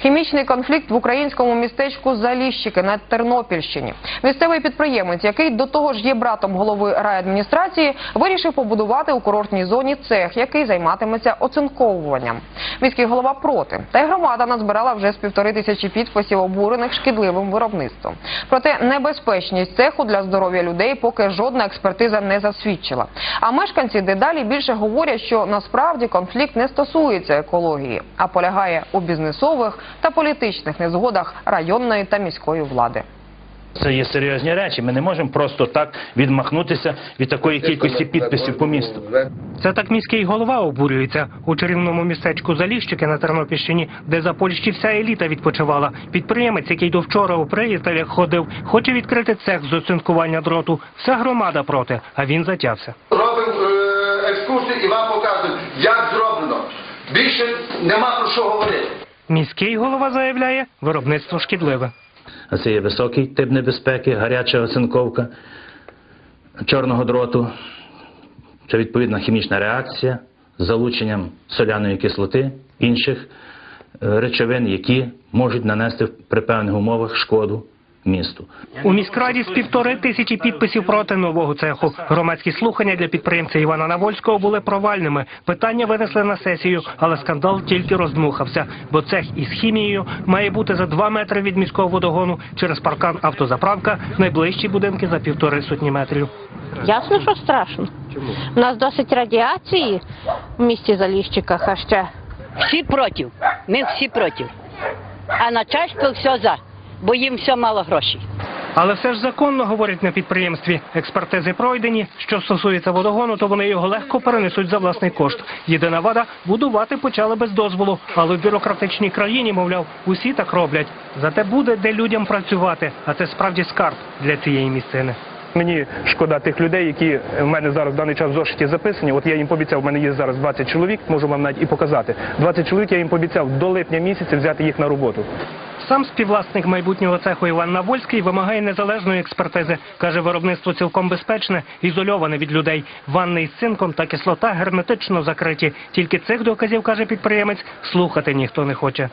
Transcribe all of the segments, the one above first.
Хімічний конфлікт в українському містечку Заліщики на Тернопільщині. Місцевий підприємець, який до того ж є братом голови райадміністрації, вирішив побудувати у курортній зоні цех, який займатиметься оцинковуванням. Міський голова проти. Та й громада назбирала вже з півтори тисячі підписів обурених шкідливим виробництвом. Проте небезпечність цеху для здоров'я людей поки жодна експертиза не засвідчила. А мешканці дедалі більше говорять, що насправді конфлікт не стосується екології, а полягає у бізнесових та політичних незгодах районної та міської влади. Це є серйозні речі. Ми не можемо просто так відмахнутися від такої кількості підписів по місту. Це так міський голова обурюється у чарівному містечку Заліщики на Тернопільщині, де за Польщі вся еліта відпочивала. Підприємець, який до вчора у приятелях ходив, хоче відкрити цех з оцинкування дроту. Вся громада проти, а він затявся. робимо е, екскурсію і вам показуємо, як зроблено. Більше нема про що говорити. Міський голова заявляє, виробництво шкідливе. А це є високий тип небезпеки, гаряча оцинковка чорного дроту. Це відповідна хімічна реакція з залученням соляної кислоти, інших е, речовин, які можуть нанести при певних умовах шкоду місту. У міськраді з півтори тисячі підписів проти нового цеху. Громадські слухання для підприємця Івана Навольського були провальними. Питання винесли на сесію, але скандал тільки роздмухався, бо цех із хімією має бути за два метри від міського водогону через паркан автозаправка, найближчі будинки за півтори сотні метрів. Ясно, що страшно. Чому? У нас досить радіації в місті Заліщиках, а ще Всі проти. Ми всі проти. А начальство все за, бо їм все мало грошей. Але все ж законно говорять на підприємстві. Експертизи пройдені. Що стосується водогону, то вони його легко перенесуть за власний кошт. Єдина вада будувати почали без дозволу. Але в бюрократичній країні, мовляв, усі так роблять. Зате буде де людям працювати, а це справді скарб для цієї місцини. Мені шкода тих людей, які в мене зараз в даний час в зошиті записані. От я їм пообіцяв, в мене є зараз 20 чоловік, можу вам навіть і показати. 20 чоловік я їм пообіцяв до липня місяця взяти їх на роботу. Сам співвласник майбутнього цеху Іван Навольський вимагає незалежної експертизи. Каже, виробництво цілком безпечне, ізольоване від людей. Ванни із цинком та кислота герметично закриті. Тільки цих доказів, каже підприємець, слухати ніхто не хоче.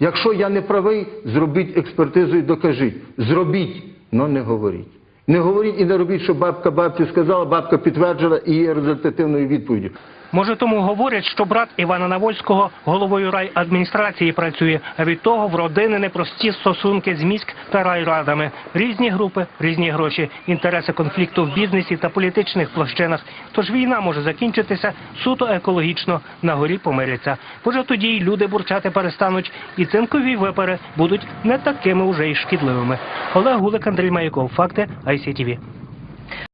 Якщо я не правий, зробіть експертизу і докажіть. Зробіть, але не говоріть. Не говоріть і не робіть, що бабка бабці сказала, бабка підтверджила і є результативною відповіддю. Може, тому говорять, що брат Івана Навольського головою райадміністрації працює, а від того в родини непрості стосунки з міськ та райрадами. Різні групи, різні гроші, інтереси конфлікту в бізнесі та політичних площинах. Тож війна може закінчитися суто екологічно, на горі помиряться. Може тоді й люди бурчати перестануть, і цинкові випари будуть не такими уже й шкідливими. Олег Гулик, Андрій Маяков, факти ICTV.